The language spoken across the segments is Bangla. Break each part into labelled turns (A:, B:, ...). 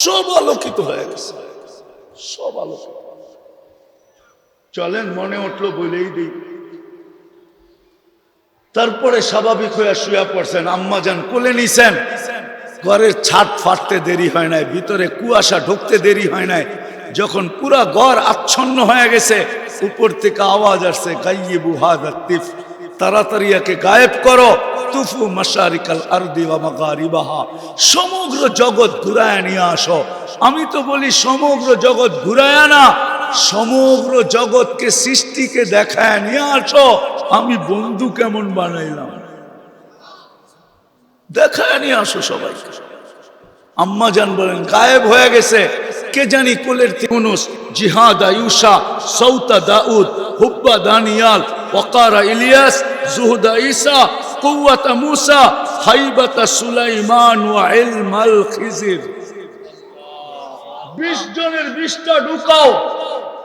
A: সব আলোকিত হয়ে গেছে। সব আলোকিত। চলেন, মনে উঠল বলেই দিই। তারপরে স্বাভাবিক হয়ে শুয়ে পড়ছেন, আম্মা যান, কোলে নিছেন। ঘরের ছাদ ফাটতে দেরি হয় নাই, ভিতরে কুয়াশা ঢুকতে দেরি হয় নাই। যখন পুরা ঘর আচ্ছন্ন হয়ে গেছে, উপর থেকে আওয়াজ আসছে গাইয়ে বুহাদ তাড়াতাড়ি একে গায়েব করো। তুফু মাসারিকাল আরদি মাগারিবাহা। সমগ্র জগৎ ঘুরায় নিয়ে আসো। আমি তো বলি সমগ্র জগৎ ঘুরায় না সমগ্র জগৎকে সৃষ্টিকে দেখায় নিয়ে আসো। আমি বন্ধু কেমন বানাইলাম? দেখায় নিয়ে আসো সবাই। আম্মা জান বলেন, গায়েব হয়ে গেছে। কে জানি কোলের তিউনুস জিহাদ আয়ুষা সৌতা দাউদ, হুব্বা দানিয়াল, ওকারা ইলিয়াস, জুহদা ঈসা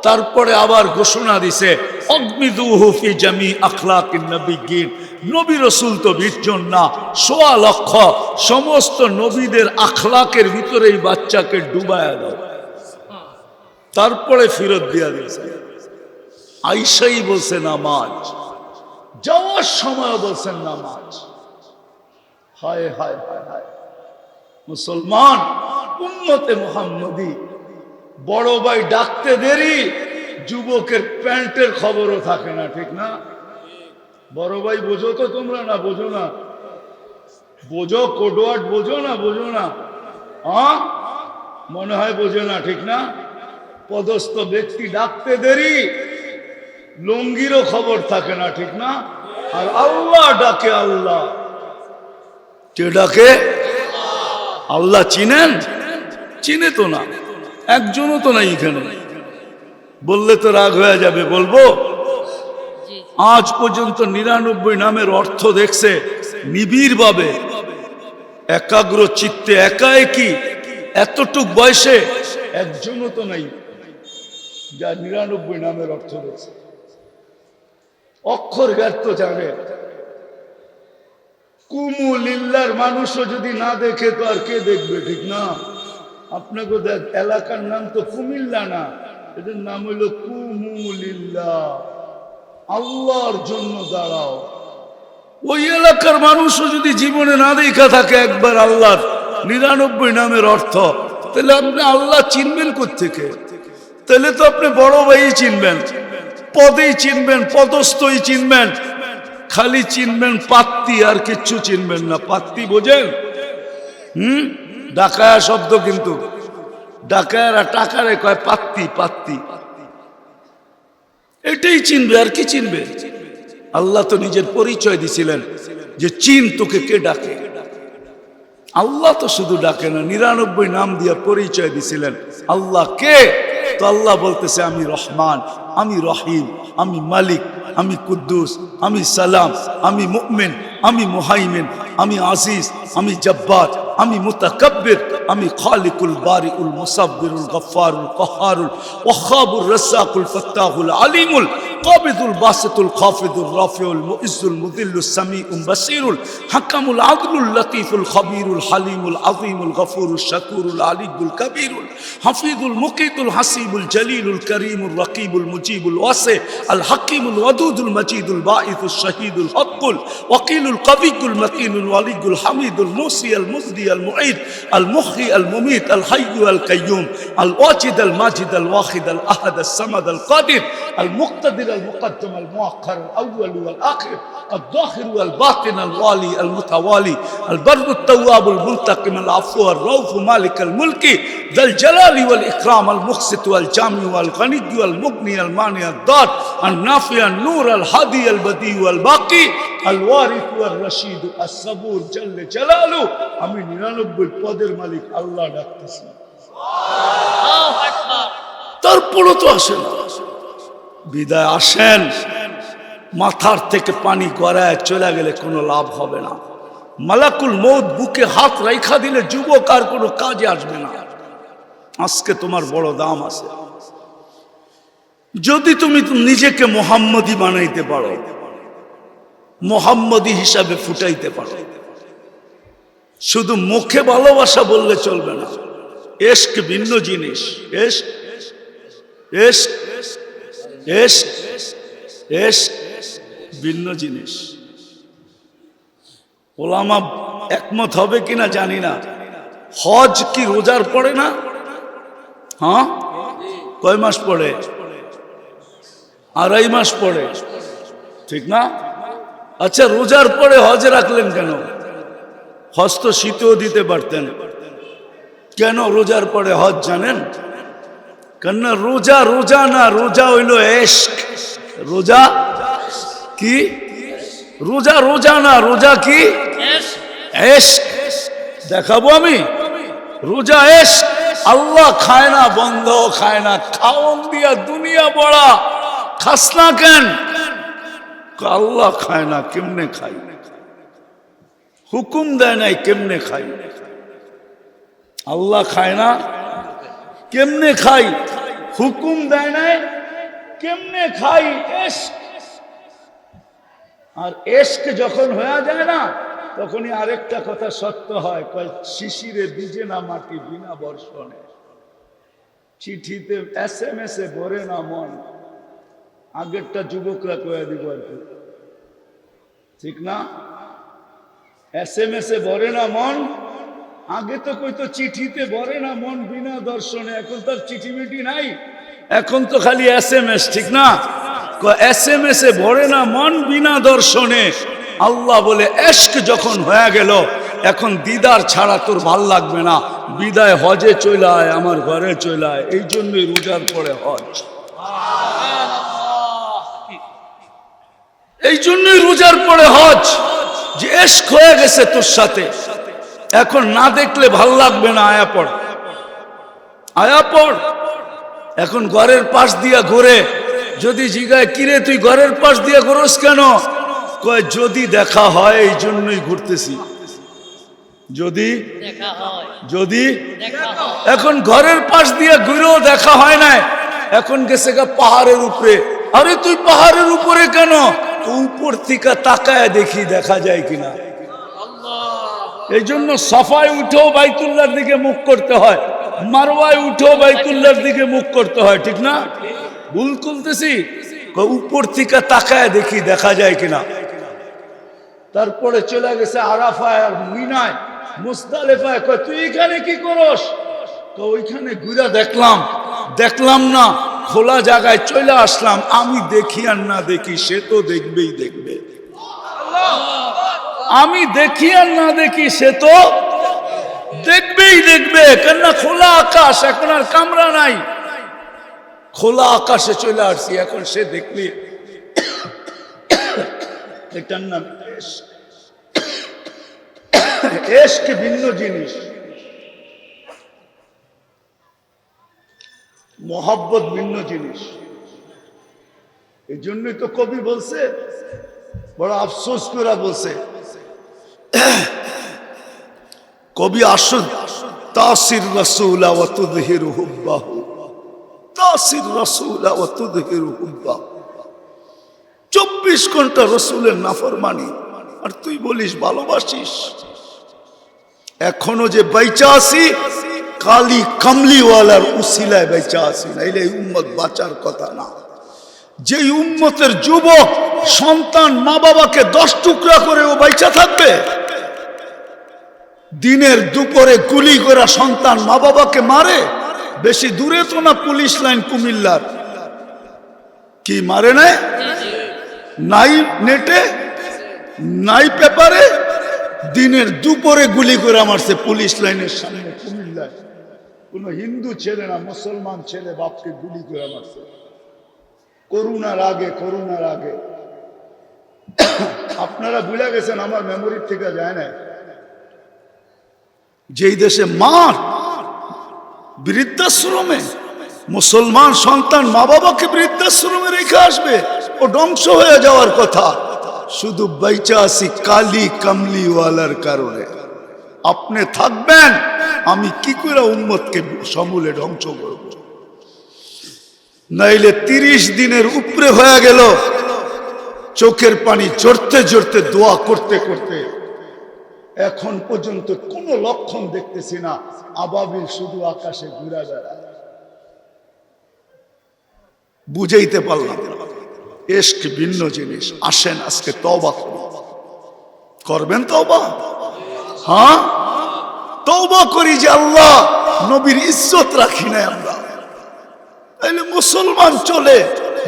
A: তারপরে আবার ঘোষণা দিছে জামি নবী রসুল তো বিশ জন না, সোয়া লক্ষ, সমস্ত নবীদের আখলাকের ভিতরে এই বাচ্চাকে ডুবায়া দাও। তারপরে ফেরত দিয়া দিয়েছে। আইসাই বলছে, নামাজ। যাওয়ার সময় বলছেন নামাজ। হায় হায় হায় হায়। মুসলমান, উম্মতে মোহাম্মদী, বড় ভাই ডাকতে দেরি, যুবকের প্যান্টের খবরও থাকে না, ঠিক না? বড় ভাই, বোঝো তো তোমরা না, বোঝো না। বোঝো কোডওয়ার্ড বোঝো না বোঝো না। মনে হয় বোঝে না, ঠিক না? পদস্থ ব্যক্তি ডাকতে দেরি লঙ্গিরও খবর থাকে না, ঠিক না? আর আল্লাহ ডাকে আল্লাহ। কে ডাকে? আল্লাহ চিনেন? চিনে তো না। একজনও তো নাই এখানে। বললে তো রাগ হয়ে যাবে, বলব? আজ পর্যন্ত নিরানব্বই নামের অর্থ দেখছে নিবিড় ভাবে। একাগ্র চিত্তে একা একই এতটুক বয়সে একজনও তো নাই। যা নিরানব্বই নামের অর্থ দেখছে। অক্ষর ব্যর্থ জানে কুমুলিল্লার মানুষও যদি না দেখে তো আর কে দেখবে, ঠিক না? আপনাকে দেখ এলাকার নাম তো কুমিল্লা না, এদের নাম হইল কুমুলিল্লা। আল্লাহর জন্য দাঁড়াও। ওই এলাকার মানুষও যদি জীবনে না দেখা থাকে একবার আল্লাহর, নিরানব্বই নামের অর্থ, তাহলে আপনি আল্লাহ চিনবেন থেকে তাহলে তো আপনি বড় ভাই চিনবেন। পদেই চিনবেন, পদস্থই চিনবেন, খালি চিনবেন পাত্তি আর কিচ্ছু চিনবেন না। পাত্তি বোঝেন? হুম? ডাকায়া শব্দ কিন্তু। ডাকায়ারা টাকারে কয়, পাত্তি পাত্তি। এটাই চিনবে আর কি চিনবে? আল্লাহ তো নিজের পরিচয় দিছিলেন যে চিন তোকে কে ডাকে? আল্লাহ তো শুধু ডাকে না, নিরানব্বই নাম দিয়া পরিচয় দিছিলেন। আল্লাহ কে? তো আল্লাহ বলতেছে, আমি রহমান। আমি রহিম আমি মালিক আমি কুদ্দুস আমি সালাম আমি মুমিন আমি মুহাইমিন আমি আজিজ আমি জব্বার আমি মুতাকাব্বির আমি খালিকুল বারিউল মুসাববিরুল গফফারুল কহারুল ওয়াহাবুর রাসাকুল ফাত্তাহুল আলিমুল قابض الباسط الخافض الرافع المؤز المذل السميع البصير الحكم العدل اللطيف الخبير الحليم العظيم الغفور الشكور العلي الكبير الحفيظ المقيت الحسيب الجليل الكريم الرقيب المجيب المجيب الواسع الحكيم الودود المجيد الباعث الشهيد الحق الوكيل القوي المتين الولي الحميد الموصي المفدي المعيد المحيي المميت الحي القيوم الواجد الماجد الواحد الأحد الصمد القادر المقتدر المقدم المؤخر الأول والآخر الظاهر والباطن الوالي المتوالي البر التواب المنتقم العفو الروف مالك الملك ذا الجلال والإكرام المقسط والجامع والغني والمغني المانع الضار النافع النور الهادي البديع والباقي الوارث والرشيد الصبور جل جلاله আমি নিরানব্বই পদের মালিক আল্লাহ ডাকতেছি তারপরও তো আসে না বিদায় আসেন মাথার থেকে পানি গড়ায় চলে গেলে কোনো লাভ হবে না মালাকুল মৌত বুকে হাত রাইখা দিলে যুবক আর কোনো কাজে আসবে না আজকে তোমার বড় দাম আছে যদি তুমি নিজেকে মোহাম্মদী বানাইতে পারো, মোহাম্মদী হিসাবে ফুটাইতে পারো। শুধু মুখে ভালোবাসা বললে চলবে না। এস্ক ভিন্ন জিনিস। এস্ক এস্ক এস্ক এস্ক ভিন্ন জিনিস। ওলামা একমত হবে কিনা জানি না। হজ কি রোজার পড়ে না? হ্যাঁ? কয় মাস পড়ে? আড়াই মাস পরে। ঠিক না? আচ্ছা রোজার পরে হজে রাখলেন কেন? হজ তো শীতেও দিতে পারতেন। কেন রোজার পরে হজ জানেন? কেননা রোজা রোজা না, রোজা হইল এশক। রোজা কি? রোজা রোজা না, রোজা কি? দেখাবো আমি? রোজা এস আল্লাহ খায় না বন্ধ খায় না, খাওন দিয়া দুনিয়া বড়া। খাস না কেন? আল্লাহ খায় না, কেমনে খাই হুকুম দেয় নাই, কেমনে খাই আল্লাহ খায় না, কেমনে খাই হুকুম দেয় নাই, কেমনে খাই আর এসকে যখন হয়ে যায় না, তখনই আরেকটা কথা সত্য হয়, কয়, শিশিরে বিজে না মাটি বিনা বর্ষণে। চিঠিতে এস এম এস এ ভরে না মন। আগেরটা যুবকরা কয়ে দিব আর কি। ঠিক না? এস এম এস এ ভরে না মন? আগে তো কইতো চিঠিতে ভরে না মন বিনা দর্শনে, এখন তার চিঠি মিটি নাই। এখন তো খালি এস এম এস ঠিক না? এস এম এস এ ভরে না মন বিনা দর্শনে। আল্লাহ বলে, এশক যখন হয়ে গেল, এখন দিদার ছাড়া তোর ভালো লাগবে না। বিদায় হজে চলায় আমার ঘরে চলায় এই জন্যই রোজার পরে হজ। এই জন্যই রোজার পরে হজ যে এশক হয়ে গেছে তোর সাথে। এখন না দেখলে ভালো লাগবে না আয়া পড়। আয়া পড়। এখন ঘরের পাশ দিয়া ঘুরে যদি জিগায় কিরে তুই ঘরের পাশ দিয়া ঘুরোস কেন? কয় যদি দেখা হয় এই জন্যই ঘুরতেছি। যদি? যদি? এখন ঘরের পাশ দিয়ে ঘুরেও দেখা হয় না এখন গেছে গা পাহাড়ের উপরে। আরে তুই পাহাড়ের উপরে কেন? উপর থেকে তাকায় দেখি দেখা যায় কিনা। এই জন্য সফায় উঠেও বাইতুল্লার দিকে মুখ করতে হয়, মারওয়ায় উঠেও বাইতুল্লার দিকে মুখ করতে হয়, ঠিক না? ভুল করতেছি উপর থেকে তাকায় দেখি দেখা যায় কিনা। তারপরে চলে গেছে আরাফায় আর মিনায় মুস্তালেফায় তুই এখানে কি করস? তো ওইখানে ঘুরে দেখলাম। দেখলাম না, খোলা জায়গায় চলে আসলাম। আমি দেখি আর না দেখি, সে তো দেখবেই দেখবে। আমি দেখি আর না দেখি, সে তো দেখবেই দেখবে। কেননা খোলা আকাশ, এখন আর কামরা নাই। খোলা আকাশে চলে আসছি, এখন সে দেখলি এটার নাম। এশক ভিন্ন জিনিস। মোহাব্বত ভিন্ন জিনিস। এই জন্যই তো কবি বলছে, বড় আফসোস করে বলছে, কবি আসুদ তাসির রসুলা ও তুদহির তাসির রসুলা ও তুদহির চব্বিশ ঘণ্টা রসুলের নাফরমানি, আর তুই বলিস ভালোবাসিস। এখনও যে বাইচা আছি কালি কামলিওয়ালার উসিলায় বেচা আছি, নাইলে এই উম্মত বাঁচার কথা না। যে উম্মতের যুবক সন্তান মা বাবাকে দশ টুকরা করে ও বাইচা থাকবে, দিনের দুপুরে গুলি করা সন্তান মা বাবাকে মারে, বেশি দূরে তো না পুলিশ লাইন কুমিল্লার। কি মারে নাই? নাই নেটে, নাই পেপারে, দিনের দুপুরে গুলি করে মারছে পুলিশ লাইনের সামনে। কুমিল্লায় কোন হিন্দু ছেলে না, মুসলমান ছেলে বাপকে গুলি করে মারছে। করুণার আগে করুণার আগে। আপনারা ভুলে গেছেন, আমার মেমোরির থেকে যায় না। যেই দেশে মার, বৃদ্ধাশ্রমে মুসলমান সন্তান মা বাবাকে বৃদ্ধাশ্রমে রেখে আসবে, ও ধ্বংস হয়ে যাওয়ার কথা। শুধু বাইচা আসি কালি কামলিওয়ালার কারণে। আপনি থাকবেন, আমি কি করে উম্মতকে সমূলে ধ্বংস করব? নাইলে তিরিশ দিনের উপরে হয়ে গেল। চোখের পানি জড়তে জড়তে দোয়া করতে করতে এখন পর্যন্ত কোনো লক্ষণ দেখতেছি না। আবাবিল শুধু আকাশে ঘুরে বেড়ায়। বুঝাইতে পারলাম এস্ক ভিন্ন জিনিস, আসেন আজকে তবা করি করবেন তবা হ্যাঁ? তবা করি যে আল্লাহ, নবীর ইজ্জত রাখি না আমরা। মুসলমান চলে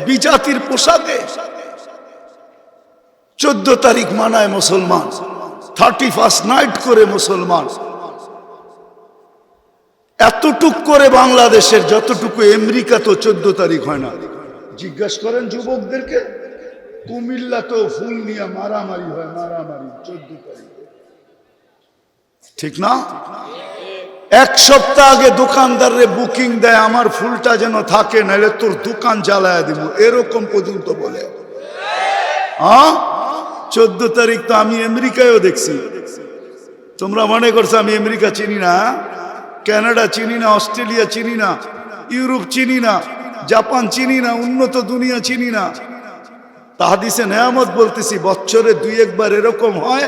A: বিজাতির পোশাকে। চোদ্দ তারিখ মানায় মুসলমান থার্টি ফার্স্ট নাইট করে মুসলমান। এতটুক করে বাংলাদেশের যতটুকু আমেরিকা তো চোদ্দ তারিখ হয় না। জিজ্ঞাসা করেন যুবকদেরকে, কুমিল্লা তো ফুল নিয়ে মারামারি হয়, মারামারি, চোদ্দ তারিখে। ঠিক না? এক সপ্তাহ আগে দোকানদাররে বুকিং দেয়, আমার ফুলটা যেন থাকে, নাহলে তোর দোকান জ্বালায় দিব। এরকম পর্যন্ত বলে। হ্যাঁ? চোদ্দ তারিখ তো আমি আমেরিকায়ও দেখছি। তোমরা মনে করছ আমি আমেরিকা চিনি না? কানাডা চিনি না, অস্ট্রেলিয়া চিনি না, ইউরোপ চিনি না, জাপান চিনি না, উন্নত দুনিয়া চিনি না। তাহাদিসে নেয়ামত বলতেছি, বছরে দুই একবার এরকম হয়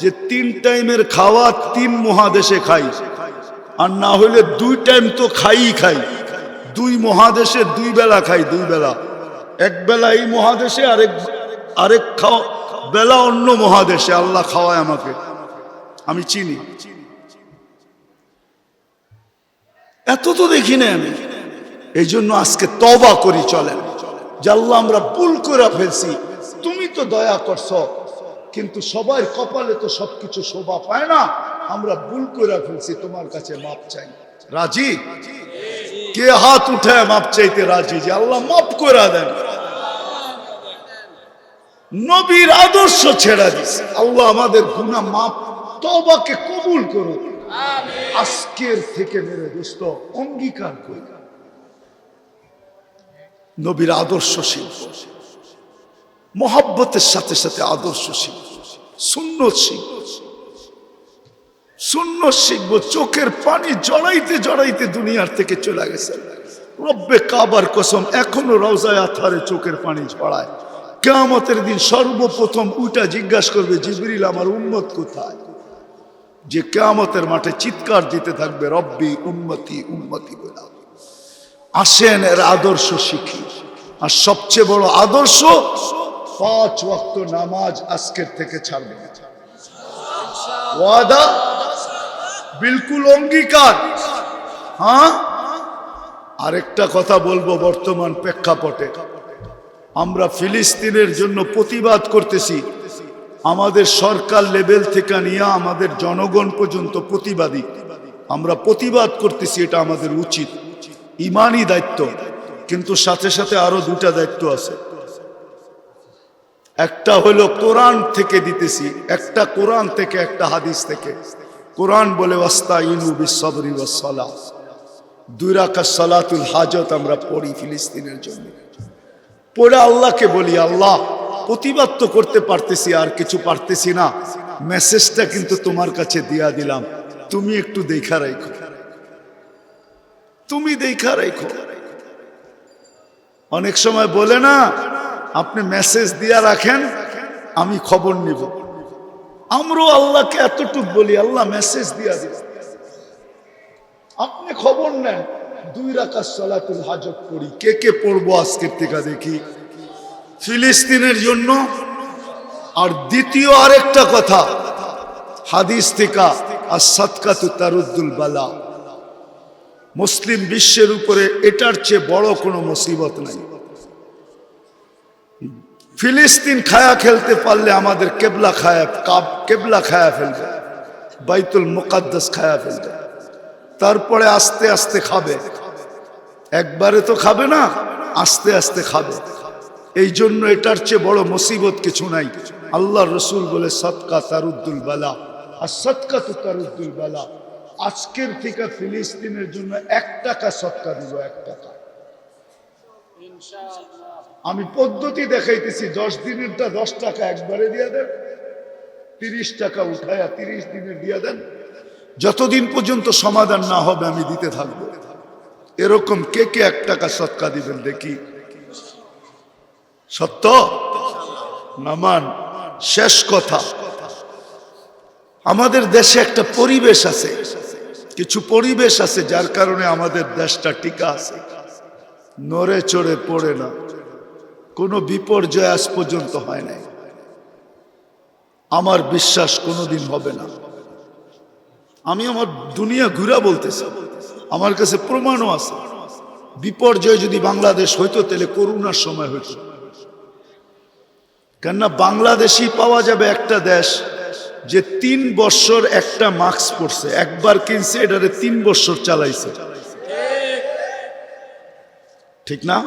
A: যে তিন টাইমের খাওয়া তিন মহাদেশে খাই। আর না হলে দুই টাইম তো খাই খাই। দুই মহাদেশে দুই বেলা খাই, দুই বেলা। এক বেলা এই মহাদেশে, আরেক আরেক খাওয়া, বেলা অন্য মহাদেশে আল্লাহ খাওয়ায় আমাকে। আমি চিনি। এত তো দেখি না আমি। এই জন্য আজকে তবা করি চলেন। যে আল্লাহ আমরা ভুল করে ফেলছি। তুমি তো দয়া করছ। কিন্তু সবার কপালে তো সবকিছু শোভা পায় না। আমরা ভুল করে ফেলছি তোমার কাছে মাপ চাই। রাজি? কে হাত উঠায় মাপ চাইতে রাজি যে আল্লাহ মাপ করে দেন? নবীর আদর্শ ছেড়া দিছে। আল্লাহ আমাদের গুনাহ মাপ তবাকে কবুল করো আজকের থেকে মেরে দোস্ত অঙ্গীকার করি। নবীর আদর্শ শিল্প। মহাব্বতের সাথে সাথে আদর্শ শিল্প শূন্য শিখব শূন্য শিখব চোখের পানি জড়াইতে জড়াইতে দুনিয়ার থেকে চলে গেছে। রব্বে কাবার কসম এখনও রওজায় আথারে চোখের পানি ঝড়ায়। কেয়ামতের দিন সর্বপ্রথম উইটা জিজ্ঞাসা করবে, জিবরিল, আমার উন্মত কোথায়? যে কেয়ামতের মাঠে চিৎকার দিতে থাকবে, রব্বি উন্মতি উন্মতি বলে আসেন এর আদর্শ শিখি। আর সবচেয়ে বড় আদর্শ পাঁচ ওয়াক্ত নামাজ আজকের থেকে ছাড়বে ওয়াদা? বিলকুল অঙ্গীকার। হ্যাঁ? আরেকটা কথা বলব বর্তমান প্রেক্ষাপটে। আমরা ফিলিস্তিনের জন্য প্রতিবাদ করতেছি। আমাদের সরকার লেভেল থেকে নিয়ে আমাদের জনগণ পর্যন্ত প্রতিবাদী। আমরা প্রতিবাদ করতেছি, এটা আমাদের উচিত। ইমানই দায়িত্ব। কিন্তু সাথে সাথে আরও দুটা দায়িত্ব আছে। একটা হলো কোরআন থেকে দিতেছি, একটা কোরআন থেকে, একটা হাদিস থেকে। কোরআন বলে ওয়াস্তা ইনু বিসবরি ওয়াসসালা দুই রাখা সালাতুল হাজত আমরা পড়ি ফিলিস্তিনের জন্য। পড়ে আল্লাহকে বলি, আল্লাহ, প্রতিবাদ তো করতে পারতেছি, আর কিছু পারতেছি না। মেসেজটা কিন্তু তোমার কাছে দিয়া দিলাম। তুমি একটু দেখা রাখো। তুমি দেখা রাখো। অনেক সময় বলে না আপনি মেসেজ দিয়া রাখেন, আমি খবর নিব। আমরাও আল্লাহকে এতটুক বলি, আল্লাহ মেসেজ দিয়া দিব। আপনি খবর নেন, দুই রাখা সালাতুল হাজত করি কে কে পড়ব আজকের থেকে দেখি? ফিলিস্তিনের জন্য আর দ্বিতীয় আরেকটা কথা, হাদিস থেকে আর সৎকাতু তারুদ্দুল বালা। মুসলিম বিশ্বের উপরে এটার চেয়ে বড় কোনো মুসিবত নাই। ফিলিস্তিন খায়া খেলতে পারলে আমাদের কেবলা খায়া, কাব, কেবলা খায়া ফেলবে, বাইতুল মুকাদ্দাস খায়া ফেলবে। তারপরে আস্তে আস্তে খাবে। একবারে তো খাবে না, আস্তে আস্তে খাবে। এই জন্য এটার চেয়ে বড় মুসিবত কিছু নাই। আল্লাহ রসুল বলে সৎকা তারুদ্দুল বালা। আর সৎকা তো তারুদ্দুল বালা। আজকের থেকে ফিলিস্তিনের জন্য এক টাকা সৎকা দিব, এক টাকা। আমি পদ্ধতি দেখাইতেছি, দশ দিনেরটা দশ টাকা একবারে দিয়ে দেন, তিরিশ টাকা উঠায়া তিরিশ দিনের দিয়ে দেন, যতদিন পর্যন্ত সমাধান না হবে আমি দিতে থাকব। এরকম কে কে এক টাকা সৎকা দিবেন দেখি। সত্য? নামান শেষ কথা। আমাদের দেশে একটা পরিবেশ আছে, কিছু পরিবেশ আছে যার কারণে আমাদের দেশটা টিকা আছে। নড়ে চড়ে পড়ে না। কোনো বিপর্যয় আজ পর্যন্ত হয় নাই। আমার বিশ্বাস কোনোদিন হবে না। আমি আমার দুনিয়া ঘুরা বলতেছি, আমার কাছে প্রমাণও আছে। বিপর্যয় যদি বাংলাদেশ হইতো, তাহলে করোনার সময় হইতো। কেননা বাংলাদেশই পাওয়া যাবে একটা দেশ যে তিন বছর একটা মাস্ক পরছে, একবার কিনছে, এটারে তিন বছর চালাইছে। ঠিক না?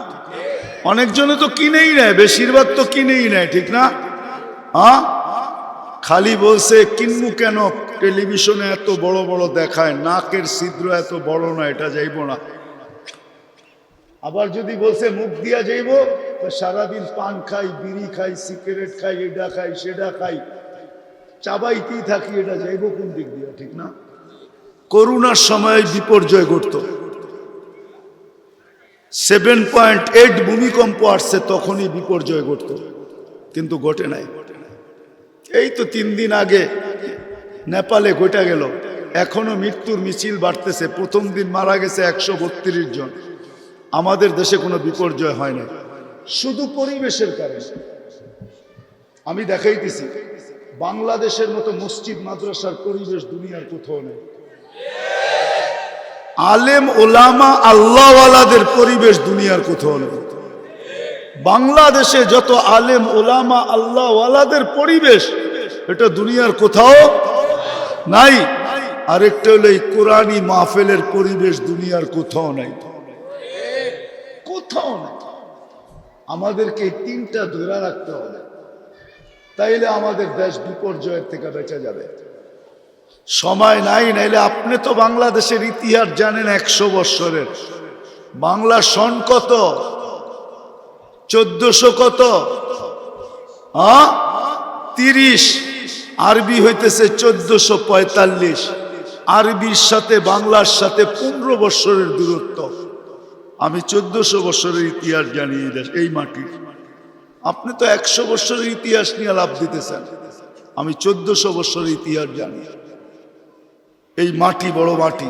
A: অনেকজনে তো কিনেই নেয়, বেশিরভাগ তো কিনেই নেয়, ঠিক না? হ্যাঁ? খালি বলছে, কিনবো কেন? টেলিভিশনে এত বড় বড় দেখায়, নাকের ছিদ্র এত বড় না এটা যাইব না। আবার যদি বলছে, মুখ দিয়া যাইব সারাদিন পান খাই, বিড়ি খাই, সিগারেট খাই, এটা খাই, সেটা খাই, চাবাইতেই থাকি, এটা যাইব কোন দিক দিয়ে, ঠিক না? করোনার সময় বিপর্যয় ঘটত। সেভেন পয়েন্ট এইট ভূমিকম্প আসছে তখনই বিপর্যয় ঘটত, কিন্তু ঘটে নাই। এই তো তিন দিন আগে নেপালে ঘটে গেল, এখনও মৃত্যুর মিছিল বাড়তেছে, প্রথম দিন মারা গেছে একশো বত্রিশ জন। আমাদের দেশে কোনো বিপর্যয় হয় না শুধু পরিবেশের কারণে। আমি দেখাইতেছি, বাংলাদেশের মতো মসজিদ, মাদ্রাসার পরিবেশ দুনিয়ার কোথাও নেই। আলেম, ওলামা, আল্লাহওয়ালাদের পরিবেশ দুনিয়ার কোথাও নেই। বাংলাদেশে যত আলেম, ওলামা, আল্লাহওয়ালাদের পরিবেশ, এটা দুনিয়ার কোথাও নাই। আরেকটা হলো এই কোরআনী মাহফেলের পরিবেশ দুনিয়ার কোথাও নাই। কোথাও নাই। আমাদেরকে তিনটা ধরে রাখতে হবে। তাইলে আমাদের দেশ বিপর্যয়ের থেকে বেঁচে যাবে। সময় নাই, নাইলে আপনি তো বাংলাদেশের ইতিহাস জানেন একশো বৎসরের। বাংলা সন কত? চোদ্দশো কত? হ্যাঁ? তিরিশ। আরবি হইতেছে চোদ্দশো পঁয়তাল্লিশ। আরবির সাথে বাংলার সাথে পনেরো বৎসরের দূরত্ব। আমি চোদ্দশো বৎসরের ইতিহাস জানি এই মাটির। আপনি তো একশো বৎসরের ইতিহাস নিয়ে লাভ দিতেছেন। আমি চোদ্দশো বৎসরের ইতিহাস জানি। এই মাটি বড় মাটি।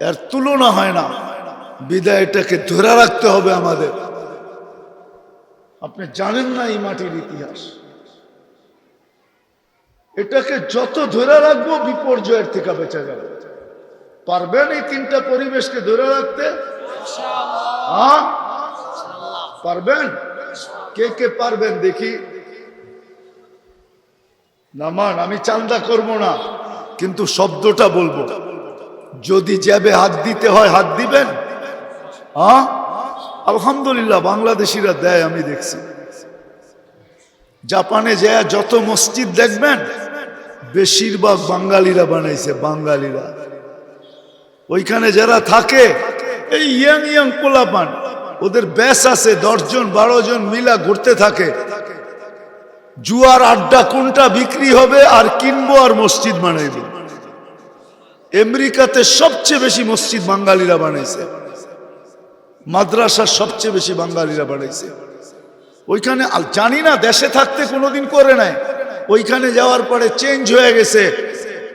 A: এর তুলনা হয় না। বিদায় এটাকে ধরে রাখতে হবে আমাদের। আপনি জানেন না এই মাটির ইতিহাস। এটাকে যত ধরে রাখব বিপর্যয়ের থেকে বেঁচে যাবে। পারবেন এই তিনটা পরিবেশকে ধরে রাখতে? পারবেন? কে কে পারবেন দেখি। নামান আমি চান্দা করব না। কিন্তু শব্দটা বলব। যদি জ্যাবে হাত দিতে হয়, হাত দিবেন? হ্যাঁ আলহামদুলিল্লাহ, বাংলাদেশিরা দেয়, আমি দেখছি। জাপানে যায়, যত মসজিদ দেখবেন, বেশিরভাগ বাঙালিরা বানাইছে, বাঙালিরা। ওইখানে যারা থাকে, এই ইয়াং ইয়াং পোলাপান, ওদের ব্যাস আছে, দশজন, বারো জন মিলা ঘুরতে থাকে। জুয়ার আড্ডা কোনটা বিক্রি হবে আর কিনবো আর মসজিদ বানাইব? আমেরিকাতে সবচেয়ে বেশি মসজিদ বাঙালিরা বানাইছে। মাদ্রাসা সবচেয়ে বেশি বাঙালিরা বানাইছে। ওইখানে জানি না, দেশে থাকতে কোনোদিন করে নাই। ওইখানে যাওয়ার পরে চেঞ্জ হয়ে গেছে।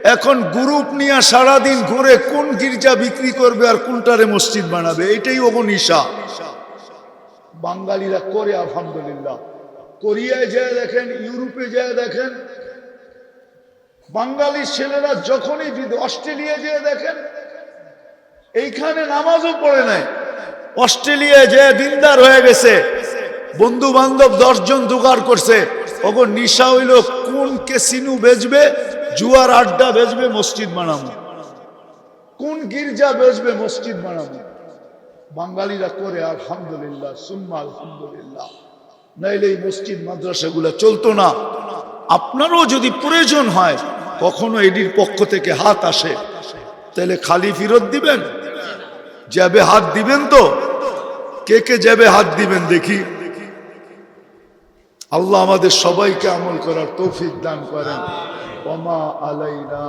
A: এখন গ্রুপ নিয়ে সারাদিন ঘুরে কোন গির্জা বিক্রি করবে আর কোনটারে মসজিদ বানাবে এটাই ওগো নিশা বাঙালিরা করে, আলহামদুলিল্লাহ। কোরিয়ায় যায় দেখেন, ইউরোপে যায় দেখেন, বাঙালি ছেলেরা যখনই অস্ট্রেলিয়া যেয়ে দেখেন, এইখানে নামাজও পড়ে নাই। অস্ট্রেলিয়ায় যে দিনদার হয়ে গেছে। বন্ধু বান্ধব দশজন জোগাড় করছে। ওগো নিশা হইল কোন কেসিনু বেচবে, জুয়ার আড্ডা বেচবে, মসজিদ বানাবো। কোন গির্জা বেচবে, মসজিদ বানাবো। বাঙালিরা করে, আলহামদুলিল্লাহ, সুম্মা আলহামদুলিল্লাহ। নাইলে এই মসজিদ, মাদ্রাসাগুলো চলতো না। আপনারও যদি প্রয়োজন হয়, কখনো এডির পক্ষ থেকে হাত আসে। তাহলে খালি ফেরত দিবেন? যাবে হাত দিবেন তো? কে কে যাবে হাত দিবেন দেখি। আল্লাহ আমাদের সবাইকে আমল করার তৌফিক দান করেন। ওমা আলাইনা